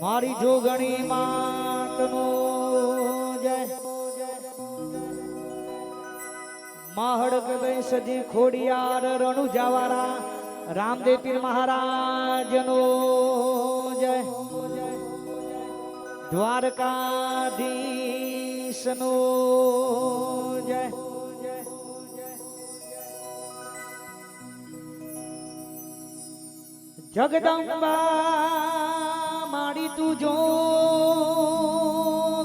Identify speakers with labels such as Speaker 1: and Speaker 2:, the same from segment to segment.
Speaker 1: મારી જોગણી માતનો જય. માહડ કે સજી ખોડિયાર રણુ જાવારા, રામદેવ પીર મહારાજનો જય. દ્વારકાધીશનો જગદંબા માડી તું જો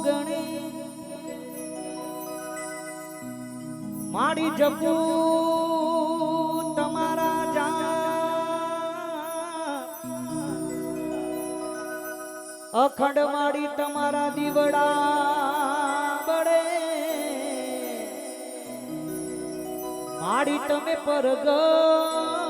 Speaker 1: ગણી. માડી જપુ તમારા જા અખંડ માડી તમારા દીવડા બળે. માડી તમે પરગટ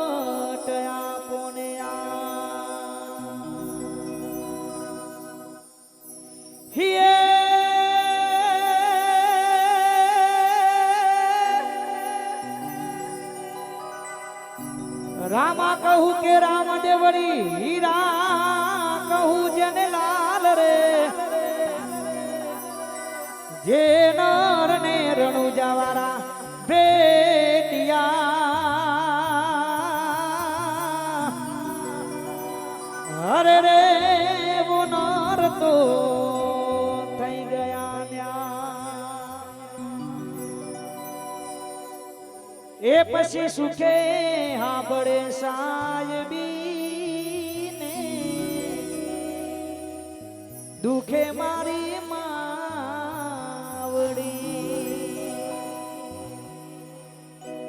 Speaker 1: રામા કહું કે રામ દેવરી હીરા કહું જેને લાલ રે. જે નર ને રણુ જવારા, ભેટિયા. અરે રે, વો નર તો પછી સુખે હાંભળે સાયબી ને દુખે મારી માવડી.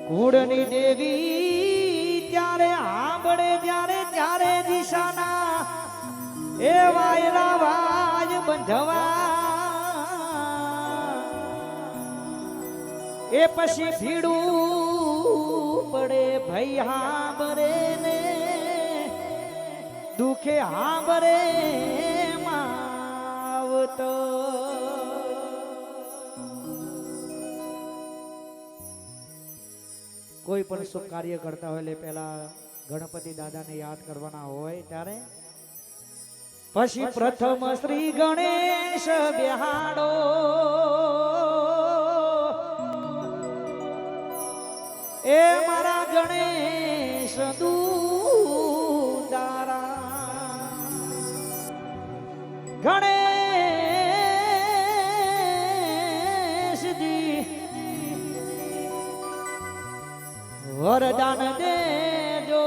Speaker 1: કુળની દેવી ત્યારે હાંભળે જ્યારે, ત્યારે દિશાના એ વાયરા વાજ બંધવા. એ પછી ભીડું પડે ભાઈ હાંભરે ને દુખે હાંભરે માવતો. કોઈ પણ શુભ કાર્ય કરતા હોય એટલે પહેલા ગણપતિ દાદાને યાદ કરવાના હોય ત્યારે પછી પ્રથમ શ્રી ગણેશ બિહાડો. એ મારા ગણેશ દૂતારા. ગણેશજી વરદાન દેજો.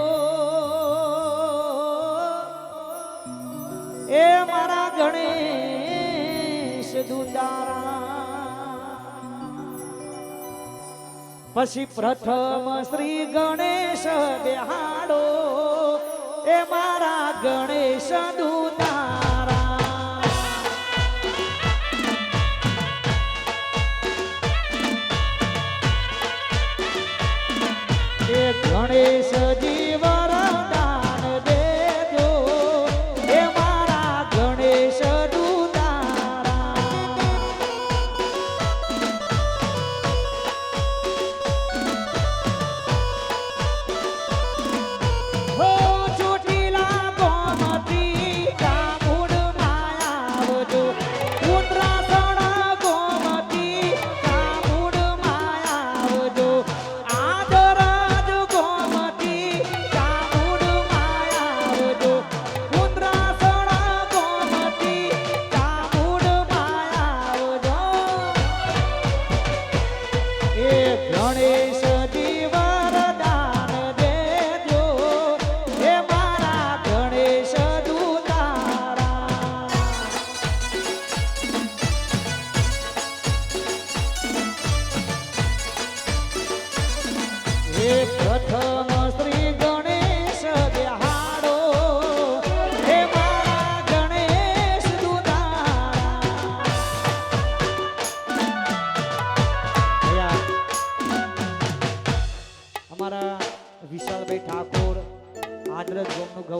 Speaker 1: એ મારા ગણેશ દૂતારા. પછી પ્રથમ શ્રી ગણેશ બેહાડો એ મારા ગણેશ દૂતારા એ ગણેશજી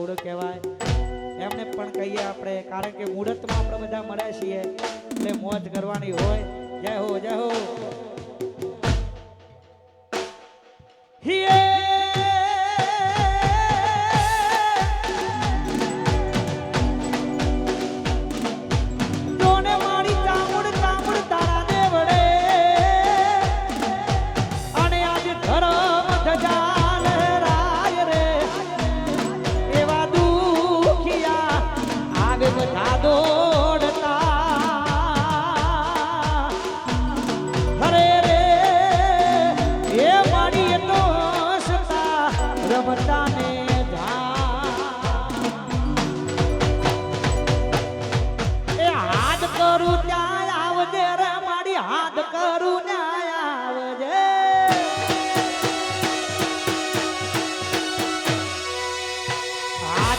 Speaker 1: ગૌરવ કહેવાય. એમને પણ કહીએ આપણે, કારણ કે મુહૂર્તમાં આપણે બધા મળ્યા છીએ. એટલે મોજ કરવાની હોય. જય હો જય હો.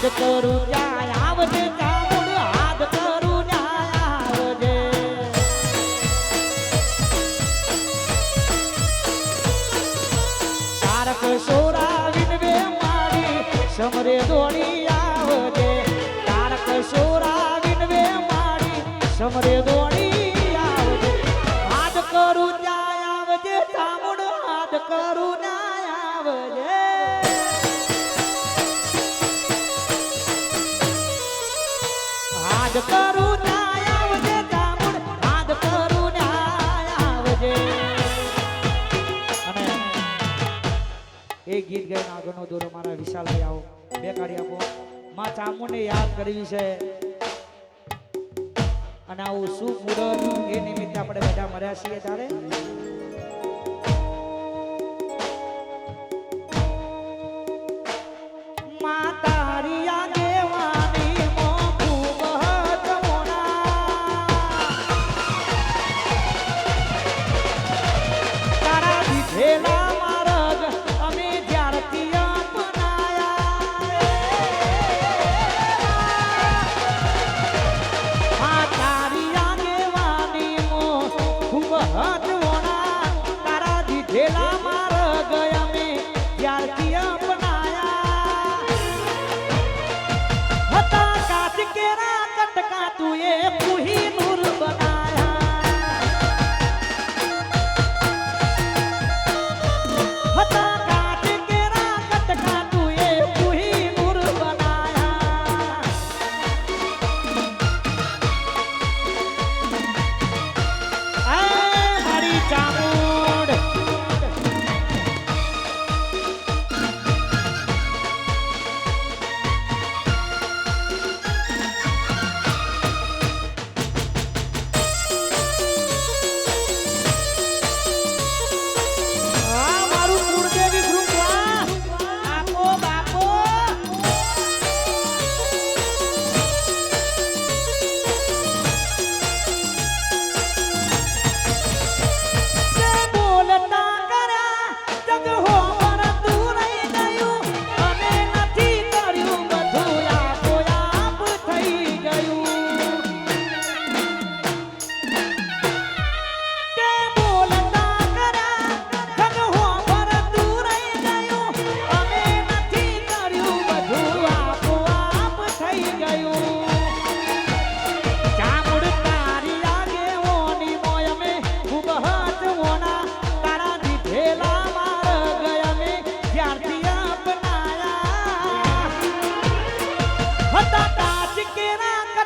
Speaker 1: હાથ કરું ત્યાં આવજે ચામુંડ હાથ કરું ત્યાં આવજે. તારક સોરા વિનવે મારી સમરે દોડી આવજે. તારક સોરા વિનવે મારી સમરે દોડી ગીત ગાઈને આગળનો દોરો મારા વિશાલ વિશાલભાઈ આવો. બે કાઢી આપો. માં ચામુને યાદ કરવી છે. અને આવું શું મુહૂર્ત એ નિમિત્તે આપણે બધા મળ્યા છીએ ત્યારે. मटका तुए पुही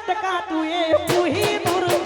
Speaker 1: टका तुए पुही मुर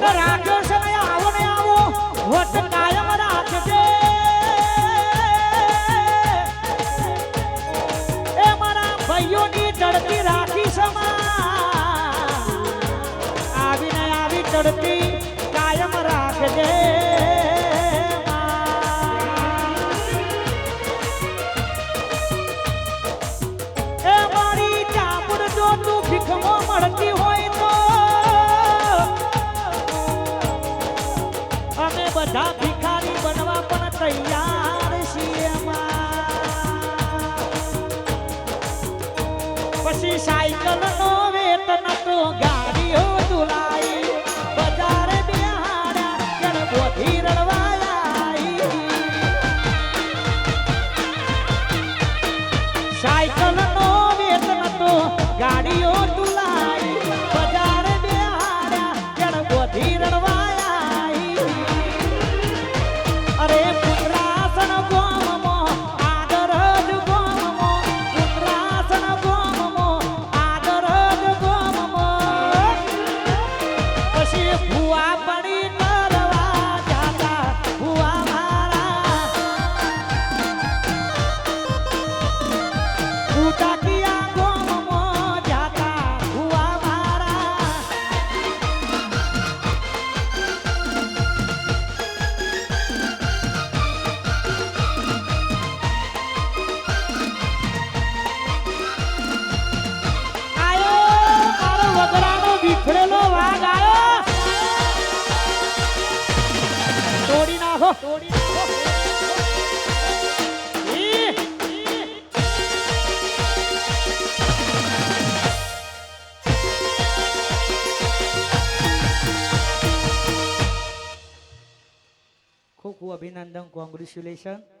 Speaker 1: રાખ્યો છે ને આવો ને આવો હોટ કાયમ રાખજે એ મારા ભાઈઓની ચડતી રાખી સમા આવીને આવી ચડતી કાયમ રાખજે. તૈયાર છીએ પછી સાયકલ નો વેતન તો ગા ખૂબ ખૂબ અભિનંદન કોંગ્રેચ્યુલેશન